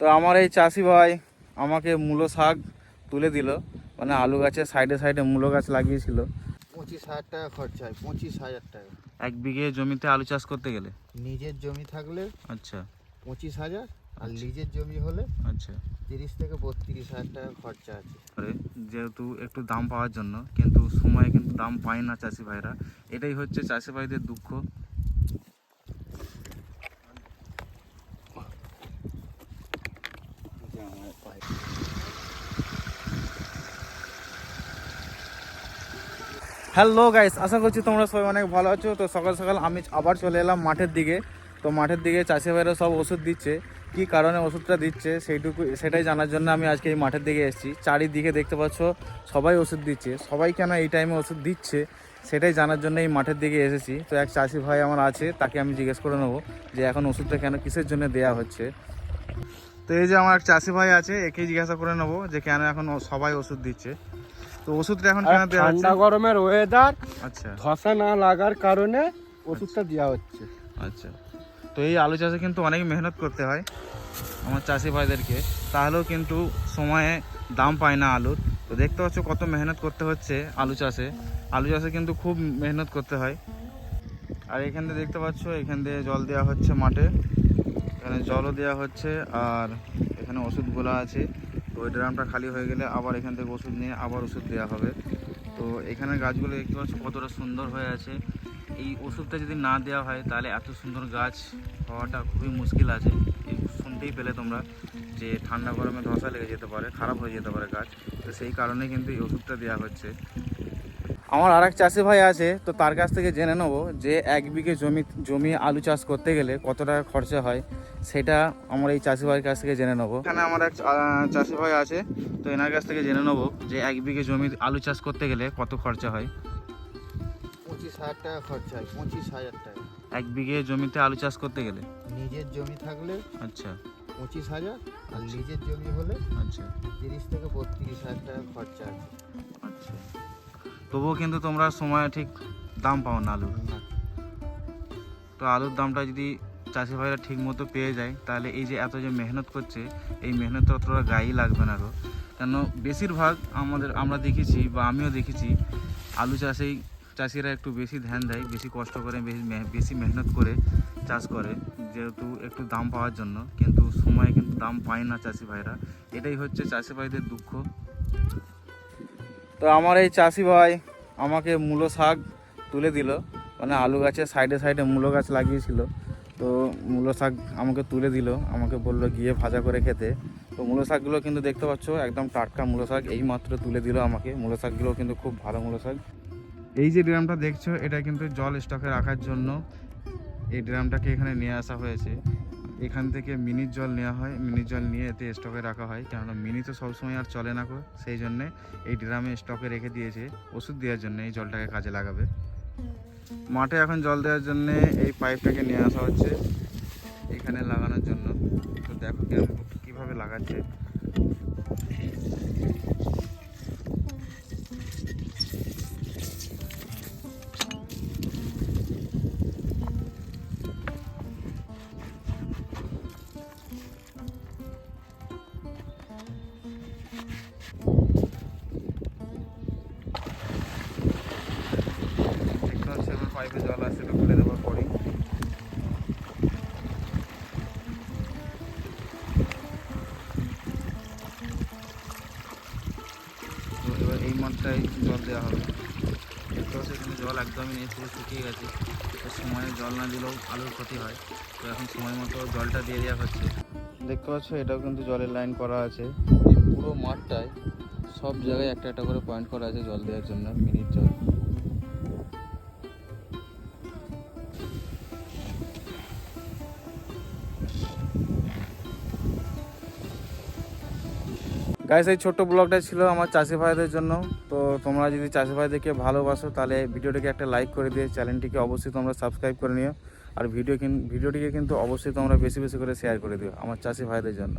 তো আমার এই চাষি ভাই আমাকে মূলো শাক তুলে দিল। মানে আলু গাছের সাইডে সাইডে মূলো গাছ লাগিয়েছিল। পঁচিশ হাজার টাকা খরচা হয় পঁচিশ হাজার টাকা। এক বিঘে জমিতে আলু চাষ করতে গেলে? নিজের জমি থাকলে আচ্ছা। পঁচিশ হাজার আর আচ্ছা। লিজের জমি হলে আচ্ছা। তিরিশ থেকে বত্রিশ হাজার টাকা খরচা আছে। যেহেতু একটু দাম পাওয়ার জন্য কিন্তু সময়ে কিন্তু দাম পায় না চাষি ভাইরা। এটাই হচ্ছে চাষি ভাইদের দুঃখ। হ্যালো গাইস আশা করছি তোমরা সবাই অনেক ভালো আছো। তো সকাল সকাল আমি আবার চলে এলাম মাঠের দিকে। তো মাঠের দিকে চাষি ভাইরা সব ওষুধ দিচ্ছে। কি কারণে ওষুধটা দিচ্ছে সেইটুকু, সেটাই জানার জন্য আমি আজকে এই মাঠের দিকে এসেছি। চারিদিকে দেখতে পাচ্ছ, সবাই ওষুধ দিচ্ছে। সবাই কেন এই টাইমে ওষুধ দিচ্ছে, সেটাই জানার জন্য এই মাঠের দিকে এসেছি। তো এক চাষি ভাই আমার আছে, তাকে আমি জিজ্ঞেস করে নেব যে এখন ওষুধটা কেন কিসের জন্য দেয়া হচ্ছে। তো এই যে আমার এক চাষি ভাই আছে একে জিজ্ঞাসা করে নেব যে কেন এখন সবাই ওষুধ দিচ্ছে। তো ওষুধটা এখন কেন দেওয়া হচ্ছে? ঠান্ডা গরমের ওয়েদার আচ্ছা। ধসা না লাগার কারণে ওষুধটা দেওয়া হচ্ছে। আচ্ছা। তো এই আলু চাষে কিন্তু অনেক মেহনত করতে হয় আমার চাষি ভাইদেরকে। তাহলেও কিন্তু সময়ে দাম পায় না আলুর। তো দেখতে পাচ্ছ কত মেহনত করতে হচ্ছে আলু চাষে। আলু চাষে কিন্তু খুব মেহনত করতে হয়। আর এখান দিয়ে দেখতে পাচ্ছ এখান দিয়ে জল দেওয়া হচ্ছে মাঠে। এখানে জলও দেওয়া হচ্ছে আর এখানে ওষুধগুলো আছে। তো ওই ড্রামটা খালি হয়ে গেলে আবার এখান থেকে ওষুধ নিয়ে আবার ওষুধ দেওয়া হবে। তো এখানে গাছগুলো দেখতে পাচ্ছ কতটা সুন্দর হয়ে আছে। এই ওষুধটা যদি না দেওয়া হয় তাহলে এত সুন্দর গাছ হওয়াটা খুবই মুশকিল আছে। শুনতেই পেলে তোমরা যে ঠান্ডা গরমে ধসা লেগে যেতে পারে, খারাপ হয়ে যেতে পারে গাছ। তো সেই কারণে কিন্তু এই ওষুধটা দেওয়া হচ্ছে। আমার আর এক চাষি ভাই আছে তো তার কাছ থেকে জেনে নেব যে এক বিঘে জমি জমি আলু চাষ করতে গেলে কত টাকা খরচা হয় সেটা আমার এই চাষি ভাইয়ের কাছ থেকে জেনে নেব। এখানে আমার এক চাষি ভাই আছে তো এনার কাছ থেকে জেনে নেব যে এক বিঘে জমি আলু চাষ করতে গেলে কত খরচা হয়। পঁচিশ হাজার টাকা খরচা হয় পঁচিশ হাজার টাকা। এক বিঘে জমিতে আলু চাষ করতে গেলে? নিজের জমি থাকলে আচ্ছা। পঁচিশ হাজার আর নিজের জমি হলে আচ্ছা। তিরিশ থেকে বত্রিশ হাজার টাকা খরচা আছে। আচ্ছা। তবুও কিন্তু তোমরা সময় ঠিক দাম পাও না আলুর। তো আলুর দামটা যদি চাষি ভাইরা ঠিক মতো পেয়ে যায়, তাহলে এই যে এত যে মেহনত করছে, এই মেহনত তো অতটা গায়েই লাগবে না গো। কেন বেশিরভাগ আমাদের, আমরা দেখেছি বা আমিও দেখেছি, আলু চাষেই চাষিরা একটু বেশি ধ্যান দেয়, বেশি কষ্ট করে, বেশি বেশি মেহনত করে চাষ করে, যেহেতু একটু দাম পাওয়ার জন্য, কিন্তু সময়ে কিন্তু দাম পায় না চাষি ভাইরা। এটাই হচ্ছে চাষি ভাইদের দুঃখ। তো আমার এই চাষি ভাই আমাকে মূলো শাক তুলে দিল। মানে আলু গাছের সাইডে সাইডে মূলো গাছ লাগিয়েছিল। তো মূলো শাক আমাকে তুলে দিল। আমাকে বলল গিয়ে ভাজা করে খেতে। তো মূলো শাকগুলো কিন্তু দেখতে পাচ্ছ, একদম টাটকা মূলো শাক। এই মাত্র তুলে দিল আমাকে। মূলো শাকগুলো কিন্তু খুব ভালো মূলো শাক। এই যে ড্রামটা দেখছ, এটা কিন্তু জল স্টকে রাখার জন্য এই ড্রামটাকে এখানে নিয়ে আসা হয়েছে। এখান থেকে মিনির জল নেওয়া হয় মিনির জল নিয়ে এতে স্টকে রাখা হয়। কেননা মিনি তো সবসময় আর চলে না কো সেই জন্যে এই ড্রামে স্টকে রেখে দিয়েছে, ওষুধ দেওয়ার জন্য এই জলটাকে কাজে লাগাবে। মাঠে এখন জল দেওয়ার জন্য এই পাইপটাকে নিয়ে আসা হচ্ছে, এখানে লাগানোর জন্য। তো দেখো কীভাবে লাগাচ্ছে। পাইপে জল আসছে তো খুলে দেওয়ার পরেই এবার এই মাঠটায় জল দেওয়া হবে। দেখতে হচ্ছে এখানে জল একদমই নেই, পুরো শুকিয়ে গেছে। তো সময়ে জল না দিলেও আলুর ক্ষতি হয়। তো এখন সময় মতো জলটা দিয়ে দেওয়া হচ্ছে। দেখতে পাচ্ছ, এটাও কিন্তু জলের লাইন করা আছে। এই পুরো মাঠটায় সব জায়গায় একটা একটা করে পয়েন্ট করা আছে জল দেওয়ার জন্য, মিনিট জল। গাইস এই ছোট্ট ব্লগটা ছিল আমার চাষি ভাইদের জন্য। তো তোমরা যদি চাষি ভাইদেরকে ভালোবাসো, তাহলে ভিডিওটিকে একটা লাইক করে দিয়ে চ্যানেলটিকে অবশ্যই তোমরা সাবস্ক্রাইব করে নিও। আর ভিডিও ভিডিওটিকে কিন্তু অবশ্যই তোমরা বেশি বেশি করে শেয়ার করে দিও আমার চাষি ভাইদের জন্য।